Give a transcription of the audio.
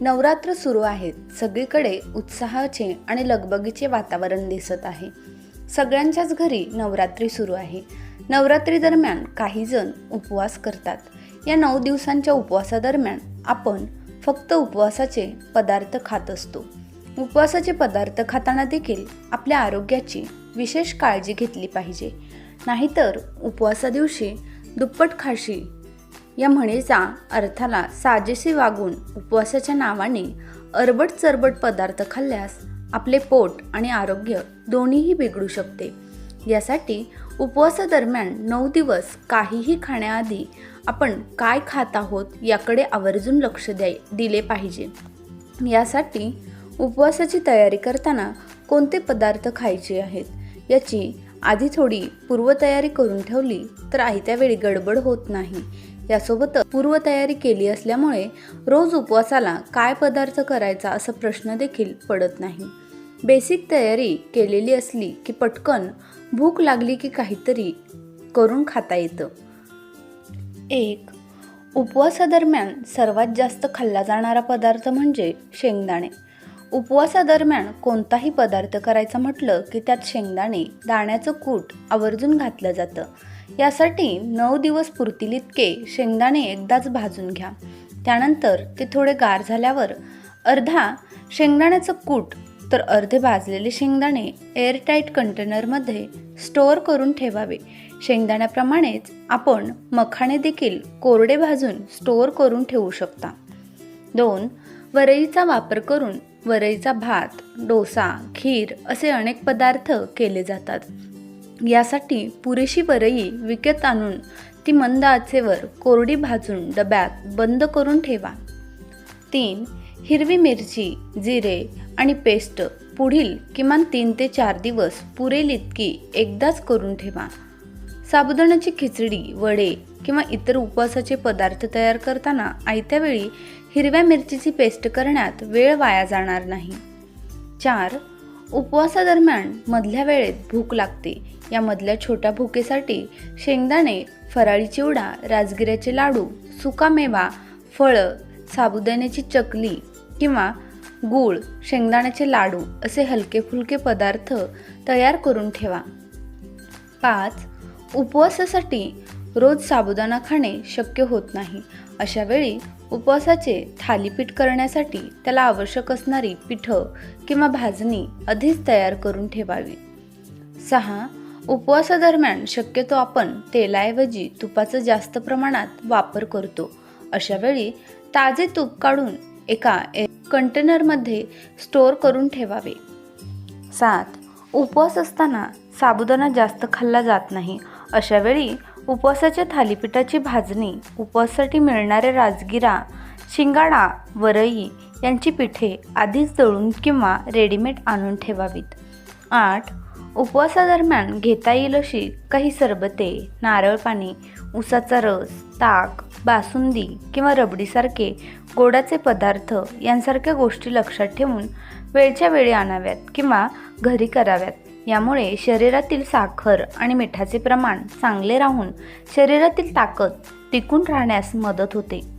नवरात्र सुरू आहेत. सगळीकडे उत्साहाचे आणि लगबगीचे वातावरण दिसत आहे. सगळ्यांच्याच घरी नवरात्री सुरू आहे. नवरात्री दरम्यान काही जण उपवास करतात. या नऊ दिवसांच्या उपवासादरम्यान आपण फक्त उपवासाचे पदार्थ खात असतो. उपवासाचे पदार्थ खाताना देखील आपल्या आरोग्याची विशेष काळजी घेतली पाहिजे. नाहीतर उपवासा दिवशी दुप्पट खाशी या म्हणीचा अर्थाला साजेशी वागून उपवासाच्या नावाने अरबट चरबट पदार्थ खाल्ल्यास आपले पोट आणि आरोग्य दोन्हीही बिघडू शकते. यासाठी उपवासादरम्यान नऊ दिवस काहीही खाण्याआधी आपण काय खात आहोत याकडे आवर्जून लक्ष द्याय दिले पाहिजे. यासाठी उपवासाची तयारी करताना कोणते पदार्थ खायचे आहेत याची आधी थोडी पूर्वतयारी करून ठेवली तर आयत्या वेळी गडबड होत नाही. यासोबत पूर्वतयारी केली असल्यामुळे रोज उपवासाला काय पदार्थ करायचा असा प्रश्न देखील पडत नाही. बेसिक तयारी केलेली असली की पटकन भूक लागली की काहीतरी करून खाता येतं. एक उपवासादरम्यान सर्वात जास्त खाल्ला जाणारा पदार्थ म्हणजे शेंगदाणे. उपवासादरम्यान कोणताही पदार्थ करायचा म्हटलं की त्यात शेंगदाणे दाण्याचं कूट आवर्जून घातलं जातं. यासाठी नऊ दिवस पुरतील इतके शेंगदाणे एकदाच भाजून घ्या. त्यानंतर ते थोडे गार झाल्यावर अर्धा शेंगदाण्याचं कूट तर अर्धे भाजलेले शेंगदाणे एअरटाईट कंटेनरमध्ये स्टोअर करून ठेवावे. शेंगदाण्याप्रमाणेच आपण मखाणे देखील कोरडे भाजून स्टोअर करून ठेवू शकता. दोन वरईचा वापर करून वरईचा भात डोसा खीर असे अनेक पदार्थ केले जातात. यासाठी पुरेशी वरई विकत आणून ती मंद आचेवर कोरडी भाजून डब्यात बंद करून ठेवा. तीन हिरवी मिरची जिरे आणि पेस्ट पुढील किमान तीन ते चार दिवस पुरेल इतकी एकदाच करून ठेवा. साबुदाण्याची खिचडी वडे किंवा इतर उपवासाचे पदार्थ तयार करताना आयत्या वेळी हिरव्या मिरचीची पेस्ट करण्यात वेळ वाया जाणार नाही. चार उपवासादरम्यान मधल्या वेळेत भूक लागते. या मधल्या छोट्या भुकेसाठी शेंगदाणे फराळी चिवडा राजगिऱ्याचे लाडू सुकामेवा फळं साबुदाण्याची चकली किंवा गूळ शेंगदाण्याचे लाडू असे हलके फुलके पदार्थ तयार करून ठेवा. पाच उपवासासाठी रोज साबुदाणा खाणे शक्य होत नाही. अशा वेळी उपवासाचे थालीपीठ करण्यासाठी त्याला आवश्यक असणारी पिठं किंवा भाजणी आधीच तयार करून ठेवावी. सहा उपवासादरम्यान शक्यतो आपण तेलाऐवजी तुपाचा जास्त प्रमाणात वापर करतो. अशा वेळी ताजे तूप काढून एका कंटेनरमध्ये स्टोअर करून ठेवावे. सात उपवास असताना साबुदाणा जास्त खाल्ला जात नाही. अशा वेळी उपवासाच्या थालीपीठाची भाजणी उपवासासाठी मिळणारे राजगिरा शिंगाडा वरई यांची पिठे आधीच दळून किंवा रेडीमेड आणून ठेवावीत. आठ उपवासादरम्यान घेता येईल अशी काही सरबते नारळ पाणी उसाचा रस ताक बासुंदी किंवा रबडीसारखे गोडाचे पदार्थ यांसारख्या गोष्टी लक्षात ठेवून वेळच्या वेळी आणाव्यात किंवा घरी कराव्यात. यामुळे शरीरातील साखर आणि मिठाचे प्रमाण चांगले राहून शरीरातील ताकद टिकून राहण्यास मदत होते.